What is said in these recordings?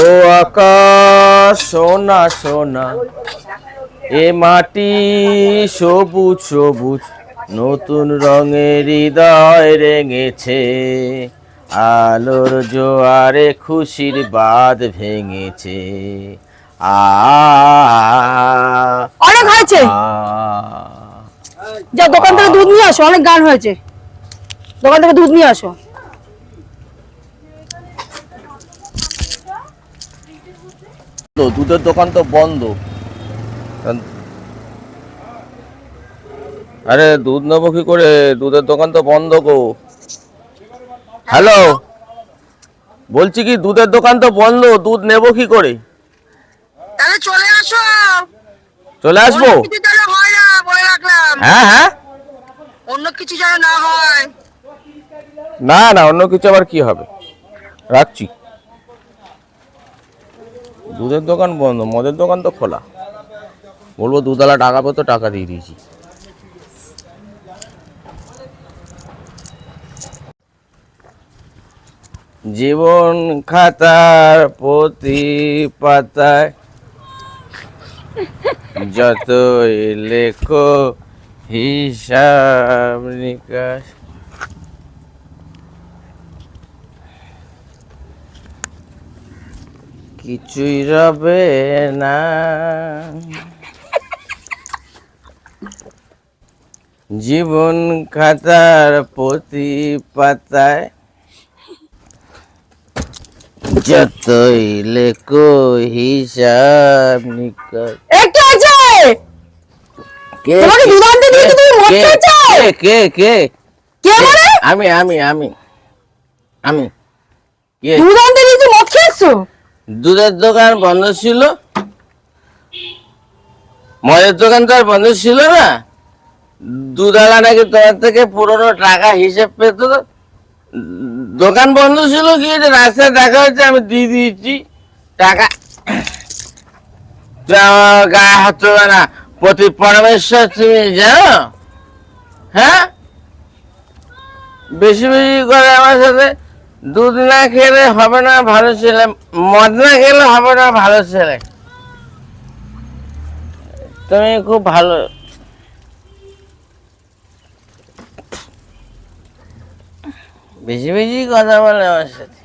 ও আকাশ সোনা সোনা এ মাটি সবুজ সবুজ নতুন রঙের হৃদয় রেঙেছে। আলোর জোয়ারে খুশির বাদ ভেঙেছে। আ অনেক হয়েছে। যা দোকান থেকে দুধ নিয়ে আসো অনেক গান হয়েছে। দোকান থেকে দুধ নিয়ে আসো। তো দুধের দোকান তো বন্ধ। আরে দুধ নেব কি করে? দুধের দোকান তো বন্ধ গো। হ্যালো বলছি কি দুধের দোকান তো বন্ধ দুধ নেব কি করে? তাহলে চলে আসো। চলে আসব? হয় হ্যাঁ হ্যাঁ। অন্য কিছু যেন না হয়। না না অন্য কিছু আবার কি হবে? রাখছি। দুধের দোকান বন্ধ, মদের দোকান তো খোলা। বলব দুধালা টাকা পেতো টাকা দিয়ে দিয়েছি। জীবন খাতার প্রতি পাতায় যতই লেখো হিসাব নিকাশ কিছুই রবে না। জীবন খাতার প্রতি পাতায় যতই লেখো হিসাব একটু আছে কে তোমাকে তুমি কে- কে কে কে কে? মানে? আমি আমি আমি আমি। কে দুধের দোকান বন্ধ ছিল। মদের দোকান তো আর বন্ধ ছিল না। দুধালা নাকি তোমার থেকে পুরোনো টাকা হিসেব পেত। দোকান বন্ধ ছিল কি? রাস্তায় দেখা হচ্ছে আমি দিয়ে দিয়েছি। টাকা। গায়ে হাত না। প্রতি পরমেশ্বর, তুমি জানো? হ্যাঁ? বেশি বেশি করে আমার সাথে দুধ না খেলে হবে না ভালো ছেলে, মদ না খেলে হবে না ভালো ছেলে। তুমি খুব ভালো। বেশি বেশি কথা বলে আমার সাথে।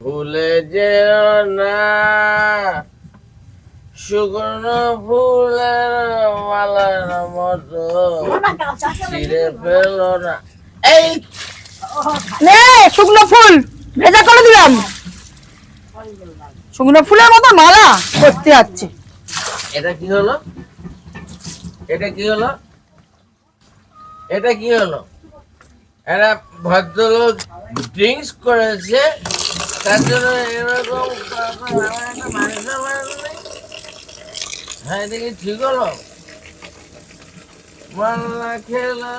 ভুলে যেও না। শুকনো ফুলের মালার মতো। ছিঁড়ে ফেলো না। এই! নে শুকনো ফুল ভেজা করে দিলাম। শুকনো ফুলের মতো মালা করতে যাচ্ছে। এটা কি হলো? এটা কি হলো? এটা কি হলো? এরা ভদ্রলোক ড্রিঙ্কস করেছে তার জন্য এরকম মানুষের। হ্যাঁ ঠিক হলো? মাল্লা খেলে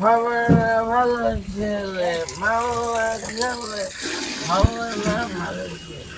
হবে না ভালো ছেলে মাল্লা খেলে হবে না ভালো ছেলে